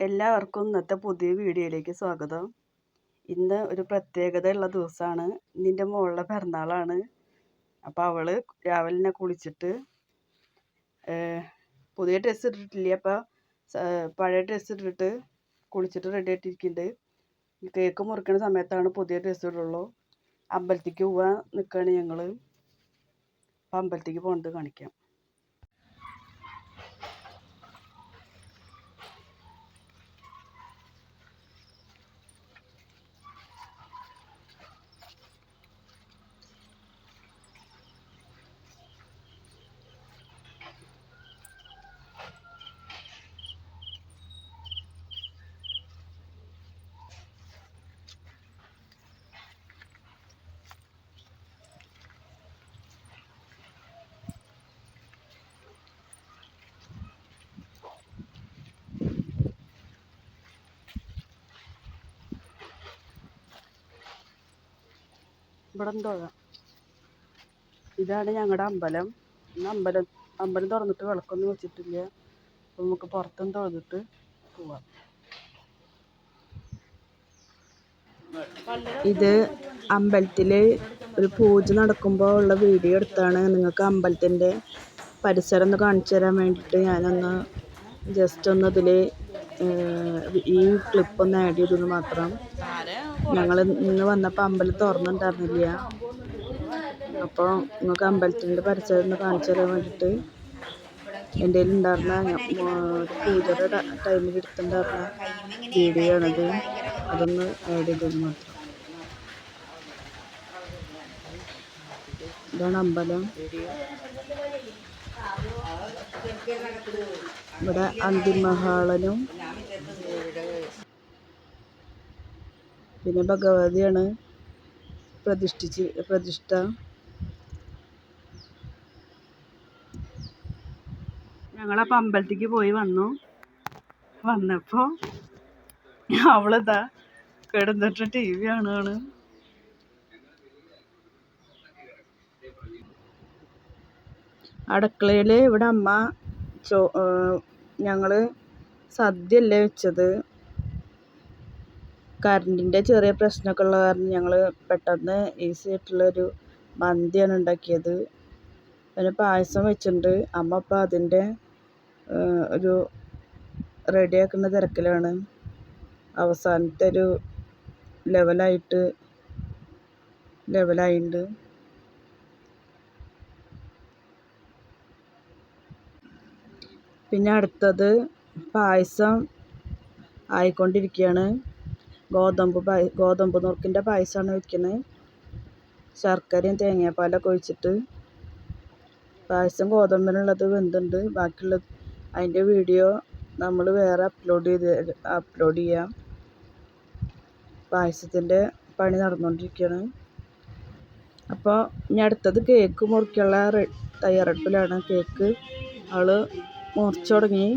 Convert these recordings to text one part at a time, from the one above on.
എല്ലാവർക്കും ഇന്നത്തെ പുതിയ വീഡിയോയിലേക്ക് സ്വാഗതം. ഇന്ന് ഒരു പ്രത്യേകത ഉള്ള ദിവസമാണ്. നിന്റെ മോളുടെ പിറന്നാളാണ്. അപ്പോൾ അവൾ രാവിലെ തന്നെ കുളിച്ചിട്ട് പുതിയ ഡ്രസ്സ് ഇട്ടിട്ടില്ല? അപ്പോൾ പഴയ ഡ്രസ്സ് ഇട്ടിട്ട് കുളിച്ചിട്ട് റെഡി ആയിട്ടിരിക്കുന്നുണ്ട് കേക്ക് മുറിക്കുന്ന സമയത്താണ് പുതിയ ഡ്രസ്സ് ഇടുള്ളൂ. അമ്പലത്തേക്ക് പോവാൻ നിൽക്കുകയാണ് ഞങ്ങൾ അപ്പോൾ അമ്പലത്തേക്ക് പോകുന്നത് കാണിക്കാം. ഇവിടെ എന്തോ ഇതാണ് ഞങ്ങളുടെ അമ്പലം. ഇന്ന് അമ്പലം അമ്പലം തുറന്നിട്ട് വിളക്കൊന്നും വെച്ചിട്ടില്ല. അപ്പം നമുക്ക് പുറത്തും തൊഴുതിട്ട് പോവാം. ഇത് അമ്പലത്തിൽ ഒരു പൂജ നടക്കുമ്പോൾ ഉള്ള വീഡിയോ എടുത്താണ് നിങ്ങൾക്ക് അമ്പലത്തിന്റെ പരിസരം ഒന്ന് കാണിച്ചു തരാൻ വേണ്ടിയിട്ട് ഞാനൊന്ന് ജസ്റ്റ് ഒന്ന് ഇതിൽ ഈ ക്ലിപ്പ് ഒന്ന് ആഡ് ചെയ്തെന്ന് മാത്രം. ഞങ്ങൾ ഇന്ന് വന്നപ്പോൾ അമ്പലം തുറന്നിട്ടുണ്ടായിരുന്നില്ല. അപ്പോൾ നിങ്ങൾക്ക് അമ്പലത്തിന്റെ പരിസരം ഒന്ന് കാണിച്ചു തരാൻ വേണ്ടിയിട്ട് എന്റെ കയ്യിൽ ഉണ്ടായിരുന്ന പൂജയുടെ ടൈമിൽ എടുത്തിട്ടുണ്ടായിരുന്ന വീഡിയോ ആണത്. അതൊന്ന് ആഡ് ചെയ്തത് മാത്രം. ഇതാണ് അമ്പലം. ഇവിടെ അന്തിമഹാളനും പിന്നെ ഭഗവതിയാണ് പ്രതിഷ്ഠിച്ച് പ്രതിഷ്ഠ. ഞങ്ങളപ്പോൾ അമ്പലത്തിക്ക് പോയി വന്നു. വന്നപ്പോൾ അവളിതാ കിടന്നിട്ട് ടി വി കാണുകയാണ് അടുക്കളയിൽ ഇവിടെ അമ്മ ചോ ഞങ്ങൾ സദ്യ അല്ലേ വെച്ചത്. കറണ്ടിന്റെ ചെറിയ പ്രശ്നമൊക്കെ ഉള്ള കാരണം ഞങ്ങൾ പെട്ടെന്ന് ഈസി ആയിട്ടുള്ളൊരു മന്തിയാണ് ഉണ്ടാക്കിയത്. പിന്നെ പായസം വെച്ചിട്ടുണ്ട്. അമ്മ ഇപ്പം അതിന്റെ ഒരു റെഡിയാക്കുന്ന തിരക്കിലാണ്. അവസാനത്തെ ഒരു ലെവലായിട്ട് ലെവലായിട്ടുണ്ട് പിന്നെ അടുത്തത് പായസം ആയിക്കൊണ്ടിരിക്കുകയാണ് ഗോതമ്പ് പായ ഗോതമ്പ് നുറുക്കിന്റെ പായസമാണ് വയ്ക്കുന്നത് ശർക്കരയും തേങ്ങാപ്പാലൊക്കെ ഒഴിച്ചിട്ട് പായസം ഗോതമ്പിനുള്ളത് വെന്തുണ്ട്. ബാക്കിയുള്ള അതിന്റെ വീഡിയോ നമ്മൾ വേറെ അപ്ലോഡ് ചെയ്ത് അപ്ലോഡ് ചെയ്യാം. പായസത്തിന്റെ പണി നടന്നുകൊണ്ടിരിക്കുകയാണ്. അപ്പോൾ ഇനി അടുത്തത് കേക്ക് മുറിക്കാനുള്ള തയ്യാറെടുപ്പിലാണ് കേക്ക്. ആൾ മുറിച്ചു തുടങ്ങി.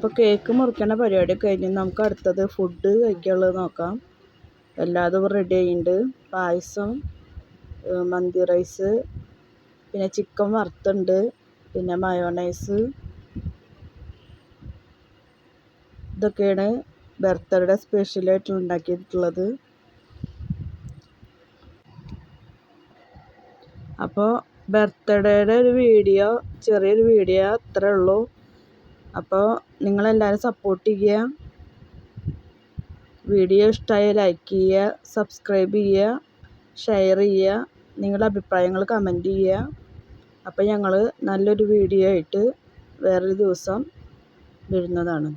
അപ്പോൾ കേക്ക് മുറിക്കണ പരിപാടി കഴിഞ്ഞ് നമുക്ക് അടുത്തത് ഫുഡ് കഴിക്കാനുള്ളത് നോക്കാം. എല്ലാതും റെഡി ആയിട്ടുണ്ട്. പായസം മന്തി റൈസ് പിന്നെ ചിക്കൻ വറുത്തുണ്ട് പിന്നെ മയോണൈസ് ഇതൊക്കെയാണ് ബർത്ത്ഡേ സ്പെഷ്യലായിട്ട് ഉണ്ടാക്കിയിട്ടുള്ളത്. അപ്പോൾ ബർത്ത്ഡേയുടെ ഒരു വീഡിയോ ചെറിയൊരു വീഡിയോ അത്രേ ഉള്ളൂ. അപ്പോൾ നിങ്ങളെല്ലാവരും സപ്പോർട്ട് ചെയ്യുക. വീഡിയോ ഇഷ്ടമായ ലൈക്ക് ചെയ്യുക സബ്സ്ക്രൈബ് ചെയ്യുക ഷെയർ ചെയ്യുക നിങ്ങളുടെ അഭിപ്രായങ്ങൾ കമന്റ് ചെയ്യുക. അപ്പോൾ ഞങ്ങൾ നല്ലൊരു വീഡിയോ ആയിട്ട് വേറൊരു ദിവസം വരുന്നതാണ്.